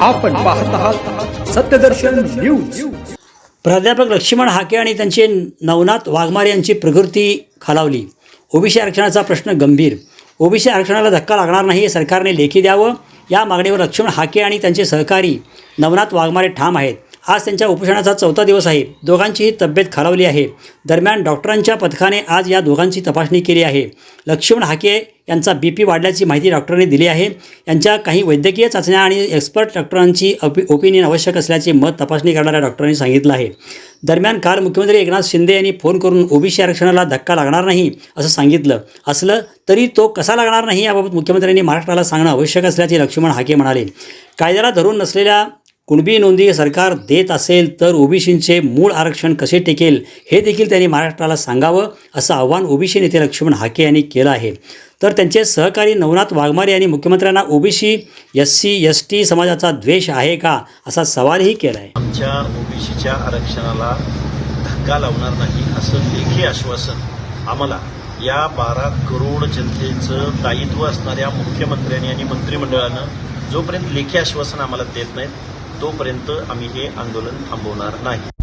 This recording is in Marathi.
आपण पाहत आहात सत्यदर्शन न्यूज. प्राध्यापक लक्ष्मण हाके आणि त्यांचे नवनाथ वाघमारे यांची प्रकृती खालावली. ओबीसी आरक्षणाचा प्रश्न गंभीर. ओबीसी आरक्षणाला धक्का लागणार नाही हे सरकारने लेखी द्यावं. या मागणीवर लक्ष्मण हाके आणि त्यांचे सहकारी नवनाथ वाघमारे ठाम आहेत. आज त्यांच्या उपोषणाचा चौथा दिवस आहे. दोघांचीही तब्येत खालावली आहे. दरम्यान डॉक्टरांच्या पथकाने आज या दोघांची तपासणी केली आहे. लक्ष्मण हाके यांचा बी पी वाढल्याची माहिती डॉक्टरांनी दिली आहे. यांच्या काही वैद्यकीय चाचण्या आणि एक्सपर्ट डॉक्टरांची अपि ओपिनियन आवश्यक असल्याचे मत तपासणी करणाऱ्या डॉक्टरांनी सांगितलं आहे. दरम्यान काल मुख्यमंत्री एकनाथ शिंदे यांनी फोन करून ओबीसी आरक्षणाला धक्का लागणार नाही असं सांगितलं. असलं तरी तो कसा लागणार नाही याबाबत मुख्यमंत्र्यांनी महाराष्ट्राला सांगणं आवश्यक असल्याचे लक्ष्मण हाके म्हणाले. कायद्याला धरून नसलेल्या कुणबी नोंदी सरकार देत असेल तर ओबीसींचे मूळ आरक्षण कसे टिकेल हे देखील त्यांनी महाराष्ट्राला सांगावं असं आव्हान ओबीसी नेते लक्ष्मण हाके यांनी केलं आहे. तर त्यांचे सहकारी नवनाथ वाघमारे यांनी मुख्यमंत्र्यांना OBC S C S T समाजाचा द्वेष आहे का असा सवालही केला आहे आमच्या ओबीसीच्या आरक्षणाला धक्का लावणार नाही असं लेखी आश्वासन आम्हाला या बारा करोड जनतेचं दायित्व असणाऱ्या मुख्यमंत्र्यांनी आणि मंत्रिमंडळानं जोपर्यंत लेखी आश्वासन आम्हाला देत नाहीत तोपर्यंत आम्ही हे आंदोलन थांबवणार नाही